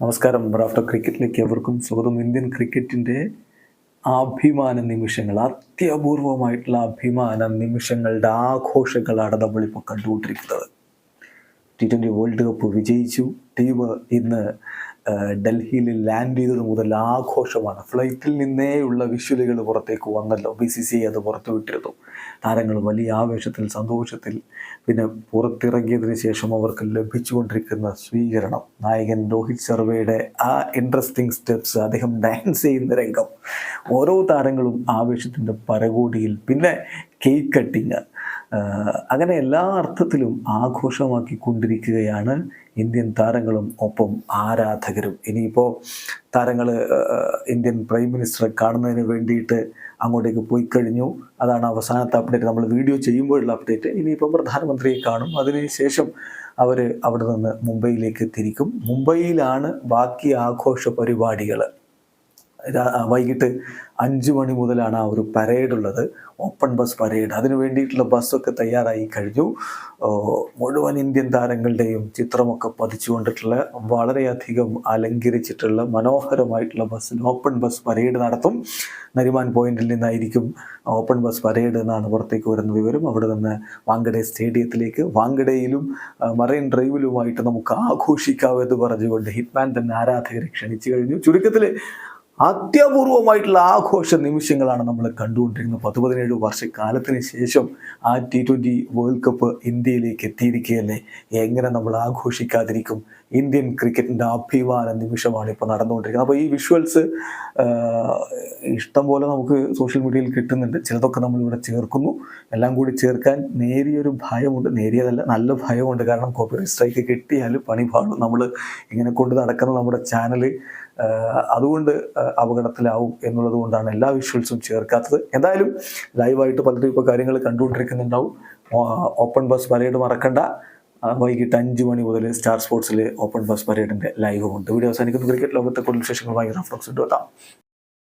നമസ്കാരം. ബ്രാഫ്റ്റർ ക്രിക്കറ്റിലേക്ക് എവർക്കും സ്വാഗതം. ഇന്ത്യൻ ക്രിക്കറ്റിന്റെ അഭിമാന നിമിഷങ്ങൾ അത്യപൂർവമായിട്ടുള്ള അഭിമാന നിമിഷങ്ങളുടെ ആഘോഷങ്ങളാണ് നമ്മളിപ്പോൾ കണ്ടുകൊണ്ടിരിക്കുന്നത്. ടി ട്വന്റി വേൾഡ് കപ്പ് വിജയിച്ചു. ടീം ഇന്ന് ഡൽഹിയിൽ ലാൻഡ് ചെയ്തത് മുതൽ ആഘോഷമാണ്. ഫ്ലൈറ്റിൽ നിന്നേയുള്ള വിഷ്വലുകൾ പുറത്തേക്ക് വന്നല്ലോ. ബി സി സി അത് പുറത്തുവിട്ടിരുന്നു താരങ്ങൾ വലിയ ആവേശത്തിൽ സന്തോഷത്തിൽ പിന്നെ പുറത്തിറങ്ങിയതിന് ശേഷം അവർക്ക് ലഭിച്ചുകൊണ്ടിരിക്കുന്ന സ്വീകരണം. നായകൻ രോഹിത് ശർമ്മയുടെ ആ ഇൻട്രസ്റ്റിംഗ് സ്റ്റെപ്സ് അദ്ദേഹം ഡാൻസ് ചെയ്യുന്ന രംഗം. ഓരോ താരങ്ങളും ആവേശത്തിന്റെ പരകോടിയിൽ. പിന്നെ കേക്ക് കട്ടിങ് അങ്ങനെ എല്ലാ അർത്ഥത്തിലും ആഘോഷമാക്കിക്കൊണ്ടിരിക്കുകയാണ് ഇന്ത്യൻ താരങ്ങളും ഒപ്പം ആരാധകരും. ഇനിയിപ്പോൾ താരങ്ങൾ ഇന്ത്യൻ പ്രൈം മിനിസ്റ്ററെ കാണുന്നതിന് വേണ്ടിയിട്ട് അങ്ങോട്ടേക്ക് പോയി കഴിഞ്ഞു അതാണ് അവസാനത്തെ അപ്ഡേറ്റ്. നമ്മൾ വീഡിയോ ചെയ്യുമ്പോഴുള്ള അപ്ഡേറ്റ്. ഇനിയിപ്പോൾ പ്രധാനമന്ത്രിയെ കാണും. അതിനുശേഷം അവർ അവിടെ നിന്ന് മുംബൈയിലേക്ക് തിരിക്കും. മുംബൈയിലാണ് ബാക്കി ആഘോഷ പരിപാടികൾ വൈകിട്ട് അഞ്ച് മണി മുതലാണ് ആ ഒരു പരേഡ് ഉള്ളത്. ഓപ്പൺ ബസ് പരേഡ് അതിന് വേണ്ടിയിട്ടുള്ള ബസ്സൊക്കെ തയ്യാറായി കഴിഞ്ഞു. മുഴുവൻ ഇന്ത്യൻ താരങ്ങളുടെയും ചിത്രമൊക്കെ പതിച്ചുകൊണ്ടിട്ടുള്ള വളരെയധികം അലങ്കരിച്ചിട്ടുള്ള മനോഹരമായിട്ടുള്ള ബസ്സിന് ഓപ്പൺ ബസ് പരേഡ് നടത്തും. നരിമാൻ പോയിന്റിൽ നിന്നായിരിക്കും ഓപ്പൺ ബസ് പരേഡ് എന്നാണ് പുറത്തേക്ക് വരുന്ന വിവരം. അവിടെ നിന്ന് വാങ്കഡെ സ്റ്റേഡിയത്തിലേക്ക് വാങ്കഡയിലും മറൈൻ ഡ്രൈവിലുമായിട്ട് നമുക്ക് ആഘോഷിക്കാവെന്ന് പറഞ്ഞുകൊണ്ട് ഹിറ്റ്മാൻ തന്നെ ആരാധകരെ ക്ഷണിച്ചു കഴിഞ്ഞു. ചുരുക്കത്തിൽ അത്യപൂർവമായിട്ടുള്ള ആഘോഷ നിമിഷങ്ങളാണ് നമ്മൾ കണ്ടുകൊണ്ടിരിക്കുന്നത് പത്ത് പതിനേഴ് വർഷക്കാലത്തിന് ശേഷം ആ ടി ട്വന്റി വേൾഡ് കപ്പ് ഇന്ത്യയിലേക്ക് എത്തിയിരിക്കുകയല്ലേ? എങ്ങനെ നമ്മൾ ആഘോഷിക്കാതിരിക്കും? ഇന്ത്യൻ ക്രിക്കറ്റിന്റെ അഭിമാന നിമിഷമാണ് ഇപ്പോൾ നടന്നുകൊണ്ടിരിക്കുന്നത്. അപ്പോൾ ഈ വിഷ്വൽസ് ഇഷ്ടം പോലെ നമുക്ക് സോഷ്യൽ മീഡിയയിൽ കിട്ടുന്നുണ്ട്. ചിലതൊക്കെ നമ്മളിവിടെ ചേർക്കുന്നു. എല്ലാം കൂടി ചേർക്കാൻ നേരിയൊരു ഭയമുണ്ട്. നേരിയതല്ല നല്ല ഭയമുണ്ട്. കാരണം കോപ്പി സ്ട്രൈക്ക് കിട്ടിയാൽ പണി പാടും നമ്മൾ ഇങ്ങനെ കൊണ്ട് നടക്കുന്ന നമ്മുടെ ചാനൽ അതുകൊണ്ട് അപകടത്തിലാവും എന്നുള്ളത് കൊണ്ടാണ് എല്ലാ വിഷ്വൽസും ചേർക്കാത്തത്. എന്തായാലും ലൈവായിട്ട് പലരും ഇപ്പോൾ കാര്യങ്ങൾ കണ്ടുകൊണ്ടിരിക്കുന്നുണ്ടാവും. ഓപ്പൺ ബസ് പരേഡ് മറക്കണ്ട. വൈകിട്ട് അഞ്ച് മണി മുതൽ സ്റ്റാർ സ്പോർട്സിൽ ഓപ്പൺ ബസ് പരേഡിന്റെ ലൈവ് ഉണ്ട്. വീഡിയോ അവസാനിക്കുന്നു. ക്രിക്കറ്റ് ലോകത്തെ കൂടുതൽ വിശേഷങ്ങളുമായി ഇട്ട് എത്താം.